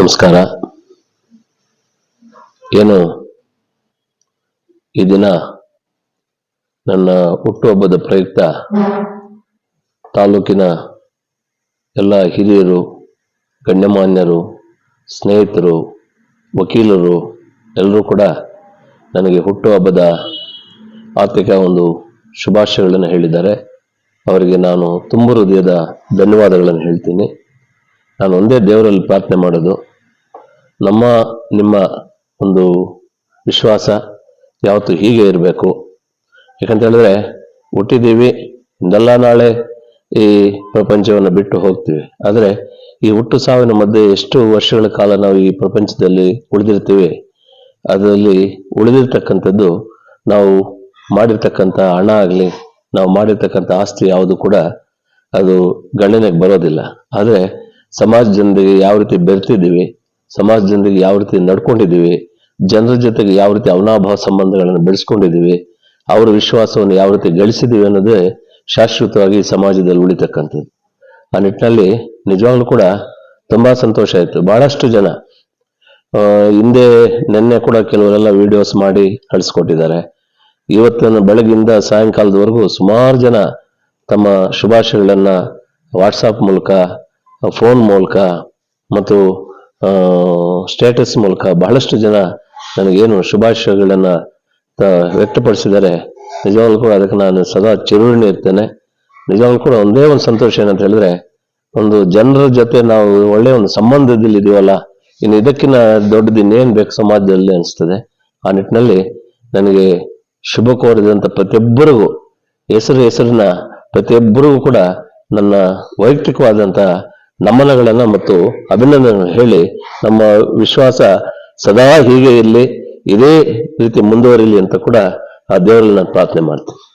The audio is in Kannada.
ನಮಸ್ಕಾರ. ಏನು ಈ ದಿನ ನನ್ನ ಹುಟ್ಟುಹಬ್ಬದ ಪ್ರಯುಕ್ತ ತಾಲೂಕಿನ ಎಲ್ಲ ಹಿರಿಯರು, ಗಣ್ಯಮಾನ್ಯರು, ಸ್ನೇಹಿತರು, ವಕೀಲರು, ಎಲ್ಲರೂ ಕೂಡ ನನಗೆ ಹುಟ್ಟುಹಬ್ಬದ ಆರ್ಥಿಕ ಒಂದು ಶುಭಾಶಯಗಳನ್ನು ಹೇಳಿದ್ದಾರೆ. ಅವರಿಗೆ ನಾನು ತುಂಬ ಹೃದಯದ ಧನ್ಯವಾದಗಳನ್ನು ಹೇಳ್ತೀನಿ. ನಾನು ಒಂದೇ ದೇವರಲ್ಲಿ ಪ್ರಾರ್ಥನೆ ಮಾಡೋದು. ನಮ್ಮ, ನಿಮ್ಮ ಒಂದು ವಿಶ್ವಾಸ ಯಾವತ್ತು ಹೀಗೆ ಇರಬೇಕು. ಯಾಕಂತ ಹೇಳಿದ್ರೆ, ಹುಟ್ಟಿದ್ದೀವಿ, ಇಂದಲ್ಲ ನಾಳೆ ಈ ಪ್ರಪಂಚವನ್ನು ಬಿಟ್ಟು ಹೋಗ್ತೀವಿ. ಆದರೆ, ಈ ಹುಟ್ಟು ಸಾವಿನ ಮಧ್ಯೆ ಎಷ್ಟು ವರ್ಷಗಳ ಕಾಲ ನಾವು ಈ ಪ್ರಪಂಚದಲ್ಲಿ ಉಳಿದಿರ್ತೀವಿ, ಅದರಲ್ಲಿ ಉಳಿದಿರ್ತಕ್ಕಂಥದ್ದು ನಾವು ಮಾಡಿರ್ತಕ್ಕಂಥ ಹಣ ಆಗಲಿ, ನಾವು ಮಾಡಿರ್ತಕ್ಕಂಥ ಆಸ್ತಿ ಯಾವುದು ಕೂಡ ಅದು ಗಣನೆಗೆ ಬರೋದಿಲ್ಲ. ಆದರೆ, ಸಮಾಜದೊಂದಿಗೆ ಯಾವ ರೀತಿ ಬೆರ್ತಿದ್ದೀವಿ ಸಮಾಜದೊಂದಿಗೆ ಯಾವ ರೀತಿ ನಡ್ಕೊಂಡಿದ್ದೀವಿ, ಜನರ ಜೊತೆಗೆ ಯಾವ ರೀತಿ ಅವನಾಭಾವ ಸಂಬಂಧಗಳನ್ನು ಬೆಳೆಸ್ಕೊಂಡಿದ್ದೀವಿ, ಅವರ ವಿಶ್ವಾಸವನ್ನು ಯಾವ ರೀತಿ ಗಳಿಸಿದ್ದೀವಿ ಅನ್ನೋದೇ ಶಾಶ್ವತವಾಗಿ ಸಮಾಜದಲ್ಲಿ ಉಳಿತಕ್ಕಂಥದ್ದು. ಆ ನಿಟ್ಟಿನಲ್ಲಿ ನಿಜವಾಗ್ಲೂ ಕೂಡ ತುಂಬಾ ಸಂತೋಷ ಆಯ್ತು. ಬಹಳಷ್ಟು ಜನ ಹಿಂದೆ ನಿನ್ನೆ ಕೂಡ ಕೆಲವರೆಲ್ಲ ವಿಡಿಯೋಸ್ ಮಾಡಿ ಕಳಿಸ್ಕೊಟ್ಟಿದ್ದಾರೆ ಇವತ್ತಿನ ಬೆಳಗಿಂದ ಸಾಯಂಕಾಲದವರೆಗೂ ಸುಮಾರು ಜನ ತಮ್ಮ ಶುಭಾಶಯಗಳನ್ನ ವಾಟ್ಸಾಪ್ ಮೂಲಕ ಫೋನ್ ಮೂಲಕ ಮತ್ತು ಸ್ಟೇಟಸ್ ಮೂಲಕ ಬಹಳಷ್ಟು ಜನ ನನಗೇನು ಶುಭಾಶಯಗಳನ್ನು ವ್ಯಕ್ತಪಡಿಸಿದರೆ ನಿಜವಾಗ್ಲೂ ಕೂಡ ಅದಕ್ಕೆ ನಾನು ಸದಾ ಚಿರುಣಿ ಇರ್ತೇನೆ. ನಿಜವಾಗ್ಲೂ ಕೂಡ ಒಂದೇ ಒಂದು ಸಂತೋಷ ಏನಂತ ಹೇಳಿದ್ರೆ, ಒಂದು ಜನರ ಜೊತೆ ನಾವು ಒಳ್ಳೆಯ ಒಂದು ಸಂಬಂಧದಲ್ಲಿ ಇದೀವಲ್ಲ, ಇನ್ನು ಇದಕ್ಕಿಂತ ದೊಡ್ಡದು ಇನ್ನೇನು ಬೇಕು ಸಮಾಜದಲ್ಲಿ ಅನಿಸ್ತದೆ. ಆ ನಿಟ್ಟಿನಲ್ಲಿ ನನಗೆ ಶುಭ ಕೋರಿದಂತ ಪ್ರತಿಯೊಬ್ಬರಿಗೂ, ಹೆಸರು ಹೆಸರಿನ ಪ್ರತಿಯೊಬ್ಬರಿಗೂ ಕೂಡ ನನ್ನ ವೈಯಕ್ತಿಕವಾದಂತ ನಮನಗಳನ್ನ ಮತ್ತು ಅಭಿನಂದನೆಗಳನ್ನು ಹೇಳಿ ನಮ್ಮ ವಿಶ್ವಾಸ ಸದಾ ಹೀಗೆ ಇರಲಿ, ಇದೇ ರೀತಿ ಮುಂದುವರಿಲಿ ಅಂತ ಕೂಡ ಆ ದೇವರಲ್ಲಿ ನಾನು ಪ್ರಾರ್ಥನೆ ಮಾಡ್ತೀನಿ.